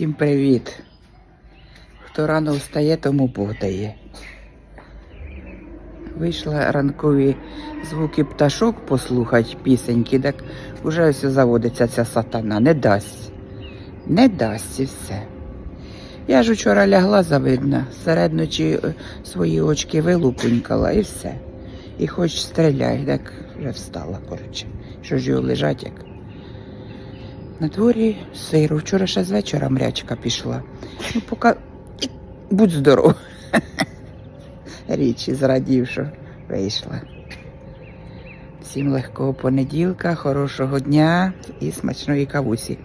Всім привіт. Хто рано встає, тому Бог дає. Вийшла ранкові звуки пташок послухати пісеньки, так уже ось заводиться ця сатана. Не дасть. Не дасть і все. Я ж вчора лягла завидно, серед ночі е, свої очки вилупунькала і все. І хоч стріляй, так вже встала, коротше. Що ж його лежать як. На дворі сиру. Вчора ще з вечора мрячка пішла. Ну, поки будь здоров. Річі зрадів, що вийшла. Всім легкого понеділка, хорошого дня і смачної кавусі.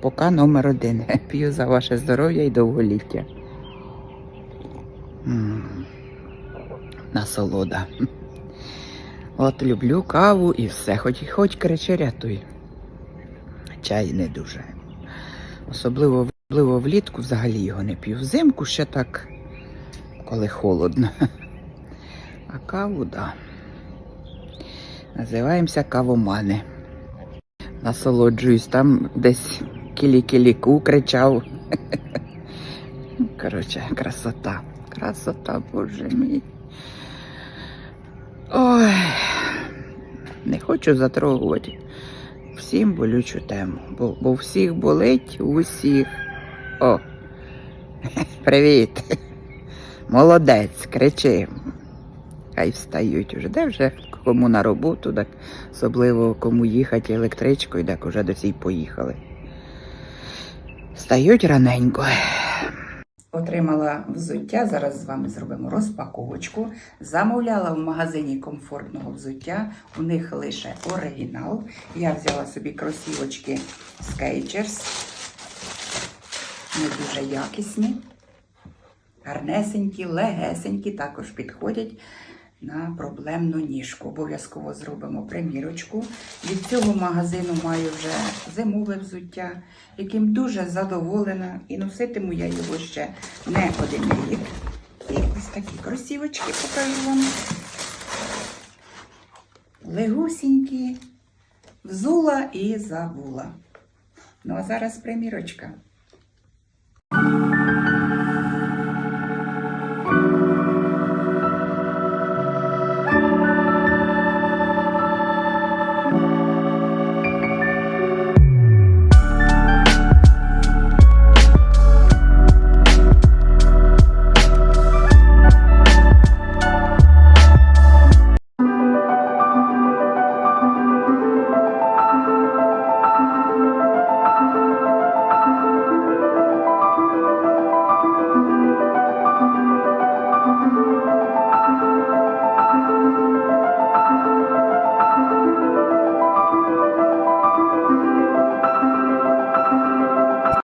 Поки номер один. П'ю за ваше здоров'я і довголіття. Насолода. От люблю каву і все, хоч, хоч кричи рятуй. Чай не дуже. Особливо, особливо влітку взагалі його не п'ю. Взимку ще так, коли холодно. А каву, да. Називаємося кавомани. Насолоджуюсь, там десь кілі-кіліку кричав. Коротше, красота. Красота, боже мій. Ой, не хочу затрогувати всім болючу тему, бо, бо всіх болить у всіх. О, привіт. Молодець, кричи. Хай встають уже. Де вже кому на роботу, так особливо кому їхати електричкою, так уже до сій поїхали. Встають раненько. Отримала взуття. Зараз з вами зробимо розпаковочку. Замовляла в магазині комфортного взуття. У них лише оригінал. Я взяла собі кросівочки Skechers. Не дуже якісні. Гарнесенькі, легесенькі, також підходять на проблемну ніжку. Обов'язково зробимо примірочку. Від цього магазину маю вже зимове взуття, яким дуже задоволена. І носитиму я його ще не один рік. І ось такі кросівочки покажу вам. Легусінькі, взула і забула. Ну а зараз примірочка.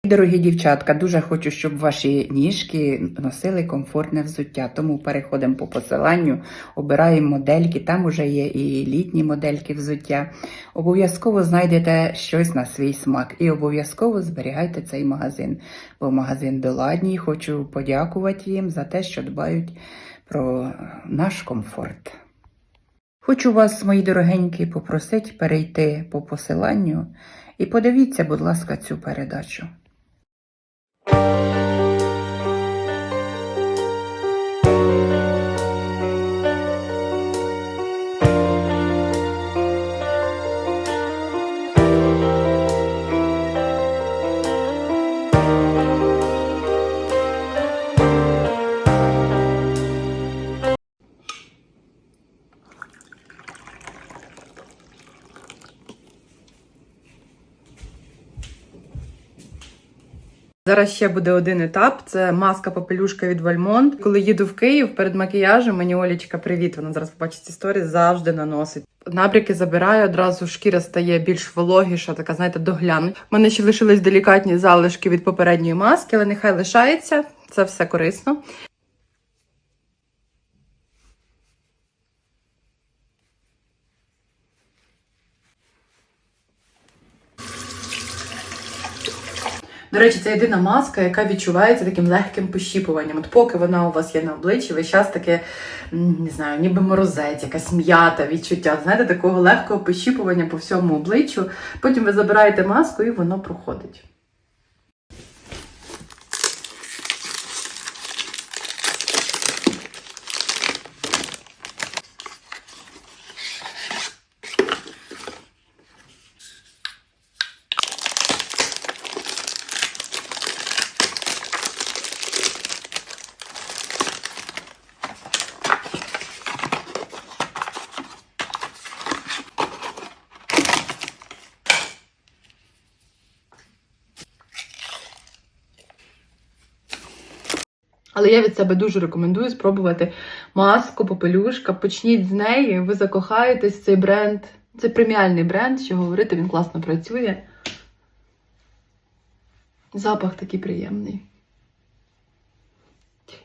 Дорогі дівчатка, дуже хочу, щоб ваші ніжки носили комфортне взуття. Тому переходимо по посиланню, обираємо модельки. Там уже є і літні модельки взуття. Обов'язково знайдете щось на свій смак і обов'язково зберігайте цей магазин. Бо магазин доладній. Хочу подякувати їм за те, що дбають про наш комфорт. Хочу вас, мої дорогенькі, попросити перейти по посиланню і подивіться, будь ласка, цю передачу. oh Зараз ще буде один етап. Це маска попелюшка від Вальмонт. Коли їду в Київ перед макіяжем, мені Олічка, привіт. Вона зараз побачить ці сторі, завжди наносить. Набряки забираю, одразу шкіра стає більш вологіша, така, знаєте, доглянуть. У мене ще лишились делікатні залишки від попередньої маски, але нехай лишається. Це все корисно. До речі, це єдина маска, яка відчувається таким легким пощіпуванням. От поки вона у вас є на обличчі, весь час таке, не знаю, ніби морозець, якась м'ята відчуття. Знаєте, такого легкого пощіпування по всьому обличчю. Потім ви забираєте маску і воно проходить. Але я від себе дуже рекомендую спробувати маску, попелюшка. Почніть з неї, ви закохаєтесь цей бренд. Це преміальний бренд, що говорити, він класно працює. Запах такий приємний.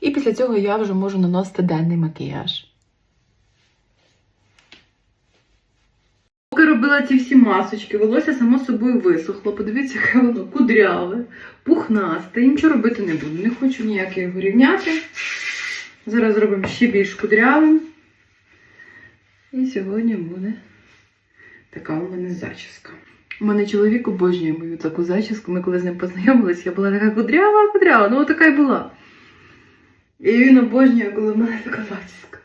І після цього я вже можу наносити денний макіяж. Поки робила ці всі масочки, волосся само собою висохло. Подивіться, яке воно кудряве, пухнасте. І нічого робити не буду. Не хочу ніяк його рівняти. Зараз зробимо ще більш кудрявим. І сьогодні буде така у мене зачіска. У мене чоловік обожнює мою таку зачіску. Ми коли з ним познайомились, я була така кудрява, кудрява, ну така й була. І він обожнює, коли в мене така зачіска.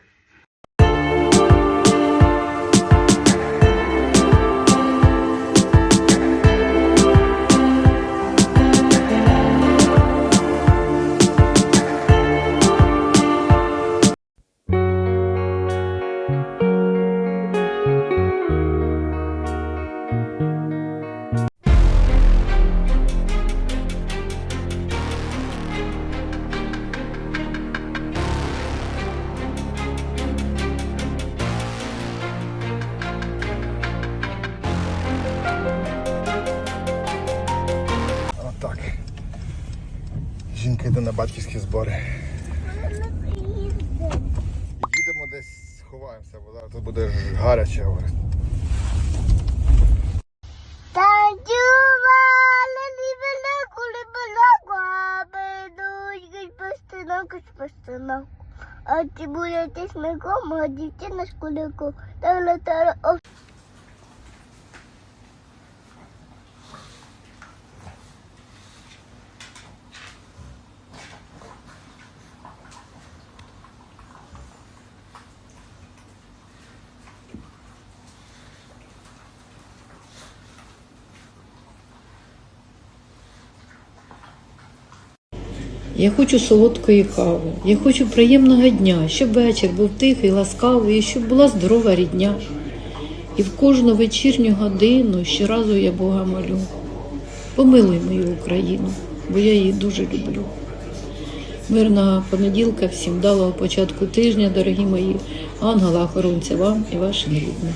Жінка на батьківські збори. Їдемо десь, сховаємося, бо зараз тут буде гаряче. А ти будете смиком, а дівчина з куликом. Та-ла-та-ла, о, Я хочу солодкої кави, я хочу приємного дня, щоб вечір був тихий, ласкавий, і щоб була здорова рідня. І в кожну вечірню годину щоразу я Бога молю. Помилуй мою Україну, бо я її дуже люблю. Мирного понеділка, всім вдалого початку тижня, дорогі мої, ангела охоронця вам і вашим рідним.